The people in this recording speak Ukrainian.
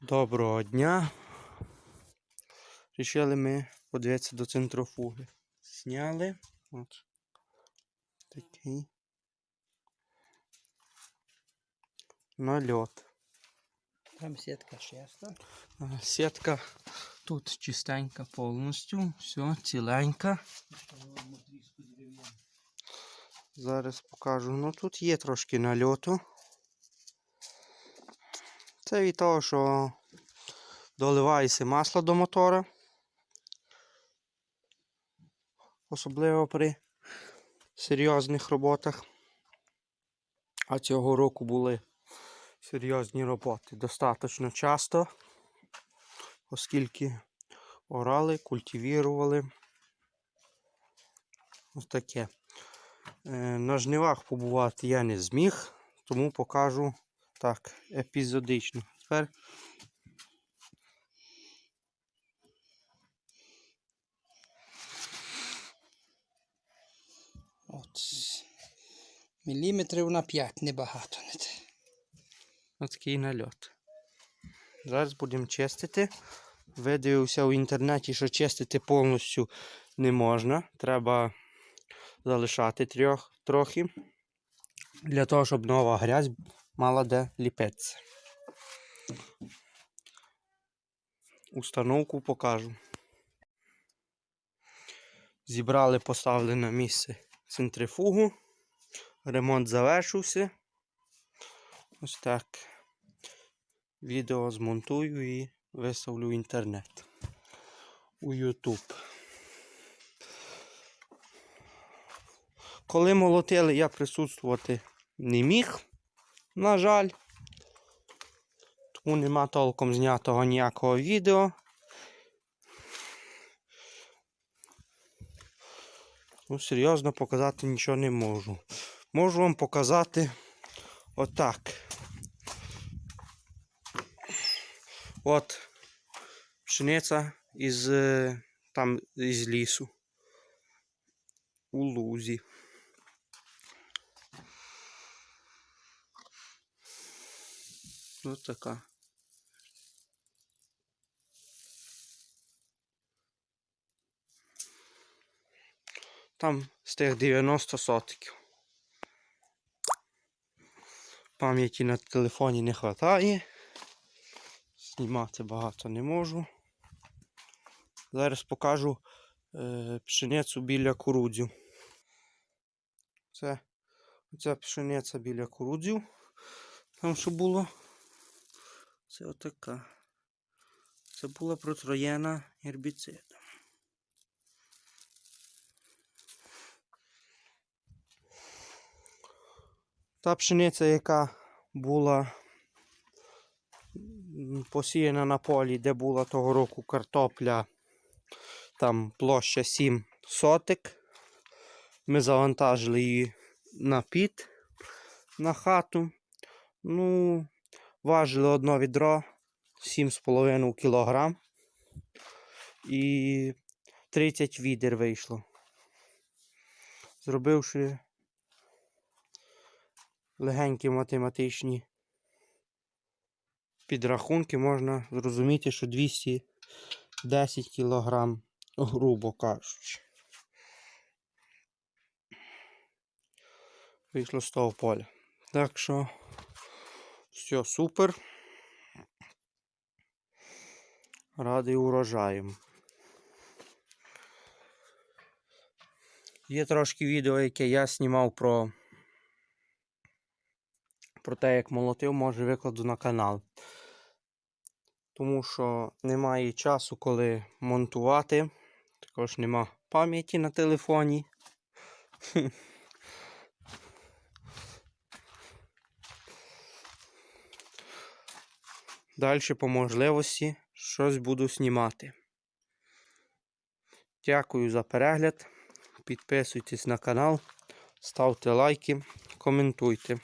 Доброго дня. Рішили ми подивитися до центрофуги. Зняли. От. Такий. Нальот. Там сітка шеста. Сітка тут чистенька повністю. Все, ціленька. Зараз покажу. Ну тут є трошки нальоту. Це від того, що доливається масло до мотора. Особливо при серйозних роботах. А цього року були серйозні роботи достатньо часто, оскільки орали, культивірували. Ось таке. Е, На жнивах побувати я не зміг, тому покажу так, епізодично. Тепер От. Міліметрів на 5, небагато. Не ось нальот. Зараз будемо чистити. Видивився в інтернеті, що чистити повністю не можна. Треба залишати трьох, трохи. Для того, щоб нова грязь мала де ліпитися. Установку покажу. Зібрали, поставили на місце центрифугу. Ремонт завершився. Ось так. Відео змонтую і виставлю в інтернет. У YouTube. Коли молотили, я присутствувати не міг, на жаль. Тому нема толком знятого ніякого відео. Ну, серйозно показати нічого не можу. Можу вам показати отак. От пшениця із е, там із лісу. У лузі. Ось така. Там з тих 90 сотиків. Пам'яті на телефоні не вистачає. Знімати багато не можу. Зараз покажу е, біля курудзів. Це оця пшениця біля курудзів. Там що було. Це отака. Це була протроєна гербіцидом. Та пшениця, яка була посіяна на полі, де була того року картопля, там площа 7 сотик. Ми завантажили її на піт на хату. Ну, важили одно відро 7,5 кг. І 30 відер вийшло. Зробивши легенькі математичні підрахунки, можна зрозуміти, що 210 кг, грубо кажучи. Вийшло з того поля. Так що все супер. Радий урожаєм. Є трошки відео, яке я знімав про про те, як молотив, може викладу на канал. Тому що немає часу, коли монтувати. Також нема пам'яті на телефоні. Далі по можливості щось буду знімати. Дякую за перегляд. Підписуйтесь на канал, ставте лайки, коментуйте.